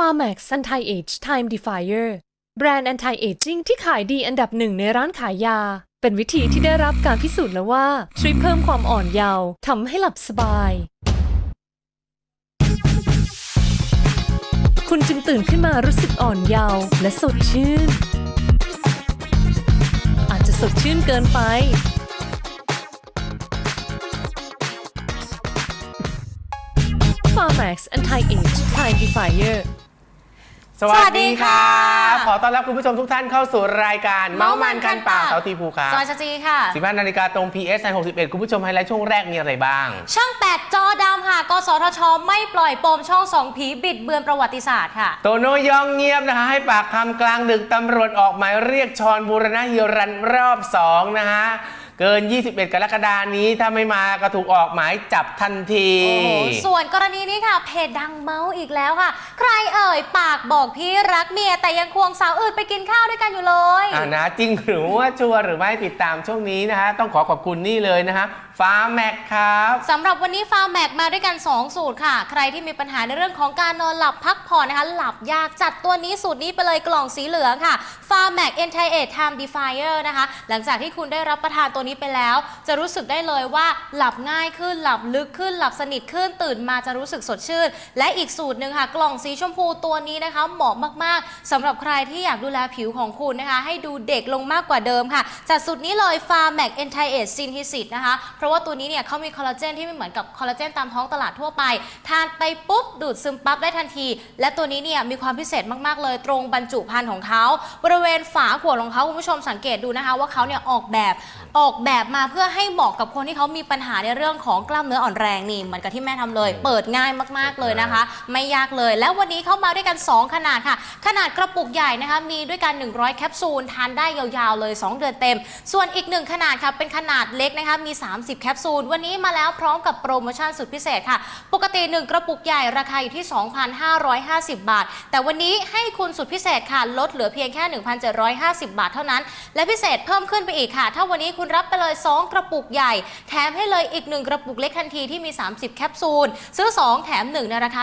Pharmax Anti Age Time Defier แบรนด์ Anti Aging ที่ขายดีอันดับหนึ่งในร้านขายยา เป็นวิธีที่ได้รับการพิสูจน์แล้วว่าช่วยเพิ่มความอ่อนเยาว์ทำให้หลับสบาย คุณจึงตื่นขึ้นมารู้สึกอ่อนเยาว์และสดชื่น อาจจะสดชื่นเกินไป Pharmax Anti Age Time Defier สวัสดี สวัสดีครัค่ะบขอต้อนรับคุณผู้ชมทุกท่านเข้าสู่รายการ เมาส์มันกันปากเสาตีภูครับจอยชจีค่ะ15นาฬิกาตรง PS 61 คุณผู้ชมไฮไลท์ช่วงแรกมีอะไรบ้าง ช่อง8 จอดำค่ะ กสทช ไม่ปล่อยโปมช่องสองผีบิดเบือนประวัติศาสตร์ค่ะ โตโนยองเงียบนะคะ ให้ปากคำกลางดึกตำรวจออกหมายเรียกชอนบูรณะเฮียรันรอบ 2 นะฮะ เกิน 21 กรกฎานี้ถ้าไม่มาก็ถูกออกหมายจับทันที โอ้โหส่วนกรณีนี้ค่ะ เพจดังเมาส์อีกแล้วค่ะ ใครเอ่ยปากบอกพี่รักเมีย แต่ยังควงสาวอื่นไปกินข้าวด้วยกันอยู่เลย อ่านะจริงหรือว่าชัวร์หรือไม่ติดตามช่วงนี้นะฮะ ต้องขอขอบคุณนี่เลยนะฮะ ฟ้าแม็กครับ สำหรับวันนี้ฟาร์แม็กมาด้วยกัน 2 สูตรค่ะ ใครที่มีปัญหาในเรื่องของการนอนหลับพักผ่อนนะคะ หลับยากจัดตัวนี้สูตรนี้ไปเลยกล่องสีเหลืองค่ะฟาร์แม็ก a n t i a g e Time Defier นะคะ หลังจากที่คุณได้รับประทานตัวนี้ไปแล้ว จะรู้สึกได้เลยว่าหลับง่ายขึ้น หลับลึกขึ้น หลับสนิทขึ้น ตื่นมาจะรู้สึกสดชื่น และอีกสูตรหนึ่งค่ะ กล่องสีชมพูตัวนี้นะคะ เหมาะมากๆสำหรับใครที่อยากดูแลผิวของคุณนะคะ ให้ดูเด็กลงมากกว่าเดิมค่ะจัดสูตรนี้เลย f a r m a c a n t i a g e Synthesis นะคะ เพราะว่าตัวนี้เนี่ยเขามีคอลลาเจนที่ไม่เหมือนกับคอลลาเจนตามท้องตลาดทั่วไป ทานไปปุ๊บดูดซึมปั๊บได้ทันที และตัวนี้เนี่ยมีความพิเศษมากๆ เลยตรงบรรจุภัณฑ์ของเขาบริเวณฝาขวดของเขาคุณผู้ชมสังเกตดูนะคะ ว่าเขาเนี่ยออกแบบออกแบบมาเพื่อให้เหมาะกับคนที่เขามีปัญหาในเรื่องของกล้ามเนื้ออ่อนแรงนี่เหมือนกับที่แม่ทำเลย เปิดง่ายมากๆเลยนะคะ ไม่ยากเลย แล้ววันนี้เข้ามาด้วยกัน 2 ขนาดค่ะ ขนาดกระปุกใหญ่นะคะมีด้วยกัน 100 แคปซูลทานได้ยาวๆเลย 2 เดือนเต็ม ส่วนอีกหนึ่งขนาดค่ะเป็นขนาดเล็กนะคะมี 30 แคปซูลวันนี้มาแล้วพร้อมกับโปรโมชั่นสุดพิเศษค่ะ ปกติ 1 กระปุกใหญ่ราคาอยู่ที่ 2,550 บาท แต่วันนี้ให้คุณสุดพิเศษค่ะลดเหลือเพียงแค่ 1,750 บาทเท่านั้น และพิเศษเพิ่มขึ้นไปอีกค่ะ ถ้าวันนี้คุณรับไปเลย 2 กระปุกใหญ่ แถมให้เลยอีก 1 กระปุกเล็กทันทีที่มี 30 แคปซูล ซื้อ 2 แถม 1 ในราคา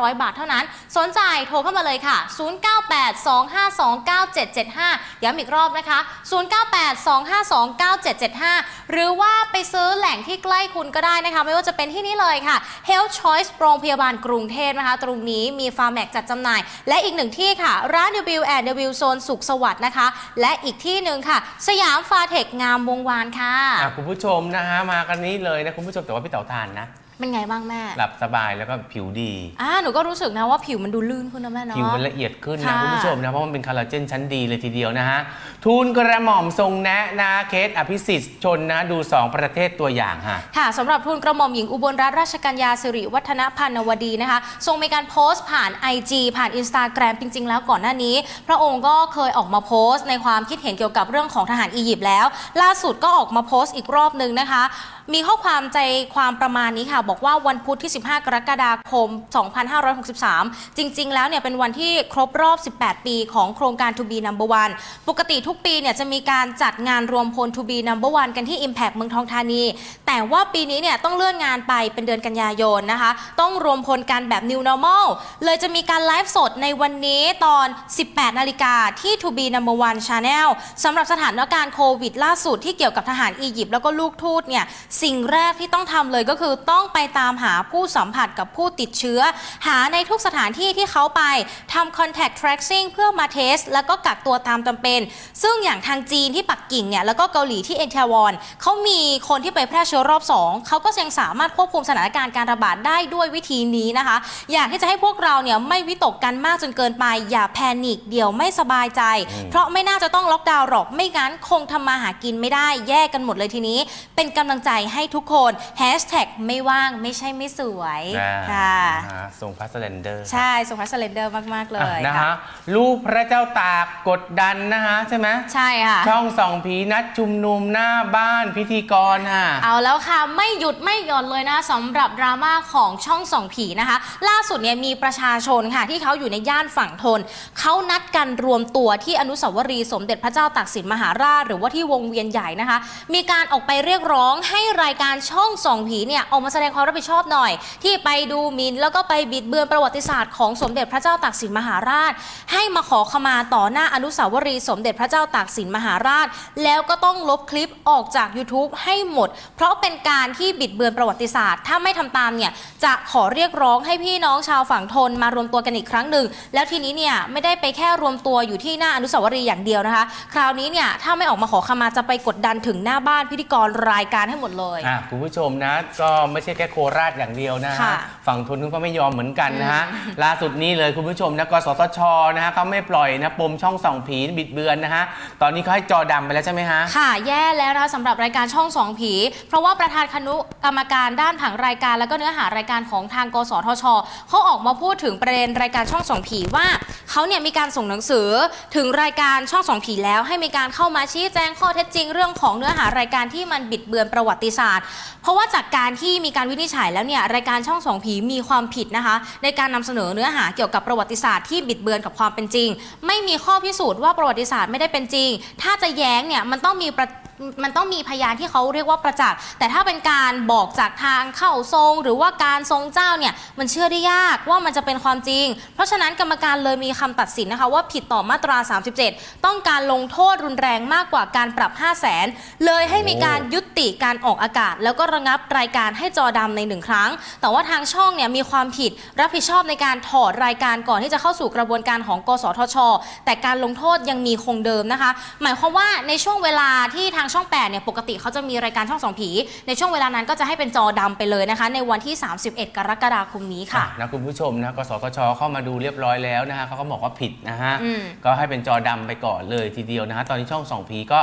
3,500 บาทเท่านั้น สนใจโทรเข้ามาเลยค่ะ 0982529775 ย้ำอีกรอบนะคะ 0982529775 หรือว่าไปซื้อแหล่งที่ใกล้คุณก็ได้นะคะ ไม่ว่าจะเป็นที่นี่เลยค่ะ Health Choice โรงพยาบาลกรุงเทพนะคะ ตรงนี้มีฟาร์แมกจัดจำหน่าย และอีกหนึ่งที่ค่ะ ร้าน W and W โซนสุขสวัสดิ์นะคะ และอีกที่หนึ่งค่ะ สยามฟาเทคงามวงวานค่ะ อะคุณผู้ชมนะฮะมากันนี้เลยนะคุณผู้ชมแต่ว่าพี่เต๋อทานนะ เป็นไงบ้างแม่ หลับสบายแล้วก็ผิวดี อ่าหนูก็รู้สึกนะว่าผิวมันดูลื่นขึ้นนะแม่เนาะ ผิวมันละเอียดขึ้นนะค่ะ คุณผู้ชมนะเพราะมันเป็นคอลลาเจนชั้นดีเลยทีเดียวนะฮะทูลกระหม่อมทรงแนะนะเคสอภิสิทธิ์ชนนะดู2ประเทศตัวอย่างฮะ ค่ะสำหรับทุนกระหม่อมหญิงอุบลรัตนราชกัญญาสิริวัฒนพันนวดีนะคะ ทรงมีการโพสต์ผ่าน IG ผ่าน Instagram จริง ๆ แล้วก่อนหน้านี้ พระองค์ก็เคยออกมาโพสต์ในความคิดเห็นเกี่ยวกับเรื่องของทหารอียิปต์แล้ว ล่าสุดก็ออกมาโพสต์อีกรอบนึงนะคะ มีข้อความใจความประมาณนี้ค่ะ บอกว่าวันพุธที่ 15 กรกฎาคม 2563 จริง ๆ แล้วเนี่ยเป็นวันที่ครบรอบ 18 ปีของโครงการ To be number one ปกติทุกปีเนี่ยจะมีการจัดงานรวมพล To be number one กันที่ Impact เมืองทองธานี แต่ว่าปีนี้เนี่ยต้องเลื่อนงานไปเป็นเดือนกันยายนนะคะ ต้องรวมพลกันแบบ New Normal เลยจะมีการไลฟ์สดในวันนี้ตอน 18 นาฬิกาที่ To be number one channel สำหรับสถานการณ์โควิดล่าสุดที่เกี่ยวกับทหารอียิปต์แล้วก็ลูกทูตเนี่ยสิ่งแรกที่ต้องทำเลยก็คือต้องไปตามหาผู้สัมผัสกับผู้ติดเชื้อ หาในทุกสถานที่ที่เขาไปทำ contact tracing เพื่อมาเทส แล้วก็กักตัวตามจำเป็น ซึ่งอย่างทางจีนที่ปักกิ่งเนี่ยแล้วก็เกาหลีที่เอเทวอนเขามีคนที่ไปแพร่เชื้อรอบ 2 เขาก็ยังสามารถควบคุมสถานการณ์การระบาดได้ด้วยวิธีนี้นะคะ อยากที่จะให้พวกเราเนี่ยไม่วิตกกันมากจนเกินไป อย่าแพนิคเดี๋ยวไม่สบายใจ เพราะไม่น่าจะต้องล็อกดาวน์หรอกไม่งั้นคงทำมาหากินไม่ได้แยกกันหมดเลยทีนี้ เป็นกำลังใจให้ทุกคน Hashtag ไม่ว่างไม่ใช่ไม่สวยค่ะนะฮะทรงพาสเลนเดอร์ ใช่สงพัสเลนเดอร์มาก ๆ เลยนะค่ะฮะลูกพระเจ้าตากกดดันนะฮะใช่ไหมใช่ค่ะ ช่องส่องผีนัดชุมนุมหน้าบ้านพิธีกรฮะเอาแล้วค่ะไม่หยุดไม่หย่อนเลยนะสำหรับดราม่าของช่องส่องผีนะคะ ล่าสุดเนี่ยมีประชาชนค่ะ ที่เขาอยู่ในย่านฝั่งทนเขานัดกันรวมตัวที่อนุสาวรีย์สมเด็จพระเจ้าตากสินมหาราช หรือว่าที่วงเวียนใหญ่นะคะ มีการออกไปเรียกร้องให้รายการช่องส่องผีเนี่ยออกมาแสดงความรับผิดชอบหน่อย ที่ไปดูหมินแล้วก็ไปบิดเบือนประวัติศาสตร์ของสมเด็จพระเจ้าตากสินมหาราช ให้มาขอขมาต่อหน้าอนุสาวรีย์สมเด็จพระเจ้าตากสินมหาราช แล้วก็ต้องลบคลิปออกจาก YouTube ให้หมด เพราะเป็นการที่บิดเบือนประวัติศาสตร์ ถ้าไม่ทำตามเนี่ยจะขอเรียกร้องให้พี่น้องชาวฝั่งทนมารวมตัวกันอีกครั้งหนึ่งแล้วทีนี้เนี่ยไม่ได้ไปแค่รวมตัวอยู่ที่หน้าอนุสาวรีย์อย่างเดียวนะคะ คราวนี้เนี่ยถ้าไม่ออกมาขอขมาจะไปกดดันถึงหน้าบ้านพิธีกรรายการให้หมดเลยอะคุณผู้ชมนะก็ไม่ใช่แค่โคราชอย่างเดียวนะฮะค่ะฝั่งทนนู้นก็ไม่ยอมเหมือนกันนะฮะล่าสุดนี้เลยคุณผู้ชมนะกสทชนะฮะเขาไม่ปล่อยนะปมช่องส่องผีบิดเบือนนะฮะตอนนี้เขาให้จอดำไปแล้วใช่ไหมฮะ ค่ะแย่แล้วนะคะสำหรับรายการช่องสองผี เพราะว่าประธานคณะกรรมการด้านผังรายการ แล้วก็เนื้อหารายการของทางกสทชเขาออกมาพูดถึงประเด็นรายการช่องสองผีว่าเขาเนี่ยมีการส่งหนังสือถึงรายการช่องสองผีแล้วให้มีการเข้ามาชี้แจงข้อเท็จจริงเรื่องของเนื้อหารายการที่มันบิดเบือนประวัติศาสตร์ เพราะว่าจากการที่มีการวินิจฉัยแล้วเนี่ยรายการช่องสองผีมีความผิดนะคะ ในการนำเสนอเนื้อหาเกี่ยวกับประวัติศาสตร์ที่บิดเบือนกับความเป็นจริง ไม่มีข้อพิสูจน์ว่าประวัติศาสตร์ไม่ได้เป็นจริง ถ้าจะแย้งเนี่ยมันต้องมีป มันต้องมีพยานที่เขาเรียกว่าประจักษ์แต่ถ้าเป็นการบอกจากทางเข้าทรง หรือว่าการทรงเจ้าเนี่ยมันเชื่อได้ยากว่ามันจะเป็นความจริง เพราะฉะนั้นกรรมการเลยมีคำตัดสินนะคะว่าผิดต่อมาตรา 37 ต้องการลงโทษรุนแรงมากกว่าการปรับ 5 0 0แสนเลยให้มีการยุติการออกอากาศ แล้วก็ระงับรายการให้จอดำในหนึ่งครั้ง แต่ว่าทางช่องเนี่ยมีความผิดรับผิดชอบในการถอดรายการก่อนที่จะเข้าสู่กระบวนการของ กสทช แต่การลงโทษยังมีคงเดิมนะคะ หมายความว่าในช่วงเวลาที่ทางช่อง8เนี่ยปกติเขาจะมีรายการช่องสองผี ในช่วงเวลานั้นก็จะให้เป็นจอดำไปเลยนะคะ ในวันที่ 31 กรกฎาคมนี้ค่ะอะนะคุณผู้ชมนะกสทชเข้ามาดูเรียบร้อยแล้วนะฮะเขาก็บอกว่าผิดนะฮะอืมก็ให้เป็นจอดำไปก่อนเลยทีเดียวนะฮะตอนนี้ช่องสองผีก็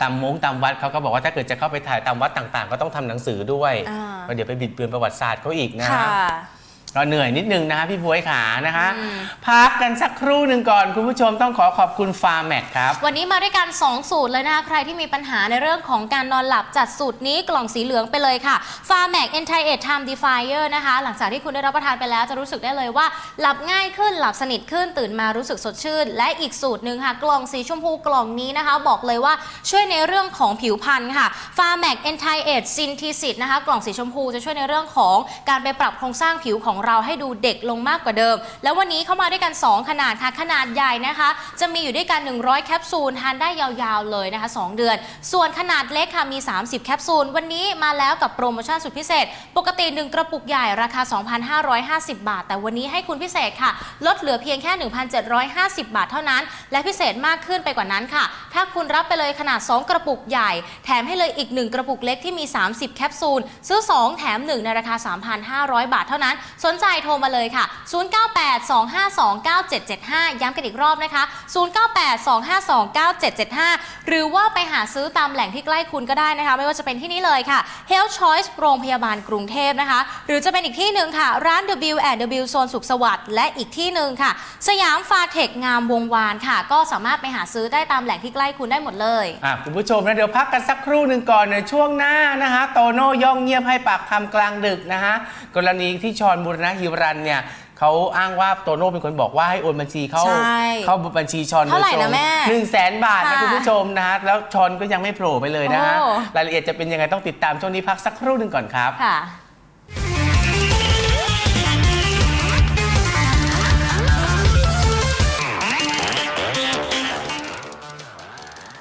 ตามมงตามวัดเขาก็บอกว่าถ้าเกิดจะเข้าไปถ่ายตามวัดต่างๆ ก็ต้องทำหนังสือด้วยอ่าก็เดี๋ยวไปบิดเบือนประวัติศาสตร์เขาอีกนะค่ะฮะ ก็เหนื่อยนิดนึงนะฮะพี่บวยขานะคะอืมพักกันสักครู่หนึ่งก่อน คุณผู้ชมต้องขอขอบคุณฟาร์แม็กครับ วันนี้มาด้วยกัน 2 สูตรเลยนะคะ ใครที่มีปัญหาในเรื่องของการนอนหลับจัดสูตรนี้กล่องสีเหลืองไปเลยค่ะ f a r m a c Anti Age Time Defier นะคะ หลังจากที่คุณได้รับประทานไปแล้วจะรู้สึกได้เลยว่า หลับง่ายขึ้นหลับสนิทขึ้นตื่นมารู้สึกสดชื่น และอีกสูตรหนึ่งค่ะ กล่องสีชมพูกล่องนี้นะคะ บอกเลยว่าช่วยในเรื่องของผิวพรรณค่ะ f a r m a c Anti Age Synthesis นะคะกล่องสีชมพูจะช่วยในเรื่องของการไปปรับโครงสร้างผิวของเราให้ดูเด็กลงมากกว่าเดิม แล้ววันนี้เข้ามาด้วยกัน 2 ขนาดค่ะ ขนาดใหญ่นะคะ จะมีอยู่ด้วยกัน 100 แคปซูลทานได้ยาวๆเลยนะคะ 2 เดือน ส่วนขนาดเล็กค่ะมี 30 แคปซูล วันนี้มาแล้วกับโปรโมชั่นสุดพิเศษ ปกติ 1 กระปุกใหญ่ราคา 2,550 บาท แต่วันนี้ให้คุณพิเศษค่ะ ลดเหลือเพียงแค่ 1,750 บาทเท่านั้น และพิเศษมากขึ้นไปกว่านั้นค่ะ ถ้าคุณรับไปเลยขนาด 2 กระปุกใหญ่ แถมให้เลยอีก 1 กระปุกเล็กที่มี 30 แคปซูล ซื้อ 2 แถม 1 ในราคา 3,500 บาทเท่านั้นสนใจโทรมาเลยค่ะ 0982529775 ย้ำกันอีกรอบนะคะ 0982529775 หรือว่าไปหาซื้อตามแหล่งที่ใกล้คุณก็ได้นะคะ ไม่ว่าจะเป็นที่นี่เลยค่ะ Health Choice โรงพยาบาลกรุงเทพนะคะ หรือจะเป็นอีกที่หนึ่งค่ะ ร้าน W W โซนสุขสวัสดิ์และอีกที่หนึ่งค่ะ สยามฟาเทคงามวงวานค่ะ ก็สามารถไปหาซื้อได้ตามแหล่งที่ใกล้คุณได้หมดเลยอะคุณผู้ชมนะเดี๋ยวพักกันสักครู่หนึ่งก่อนในช่วงหน้านะฮะโตโน่ย่องเงียบให้ปากคำกลางดึกนะฮะกรณีที่ชอนบุรณะฮิรันเนี่ยเขาอ้างว่าโตโน่เป็นคนบอกว่าให้โอนบัญชีเข้าใช่เข้าบัญชีชอนเท่าไหร่นะแม่หนึ่งแสนบาทนะค่ะคุณผู้ชมนะฮะแล้วชอนก็ยังไม่โผล่ไปเลยนะฮะโอ้ รายละเอียดจะเป็นยังไงต้องติดตามช่วงนี้พักสักครู่หนึ่งก่อนครับ ค่ะ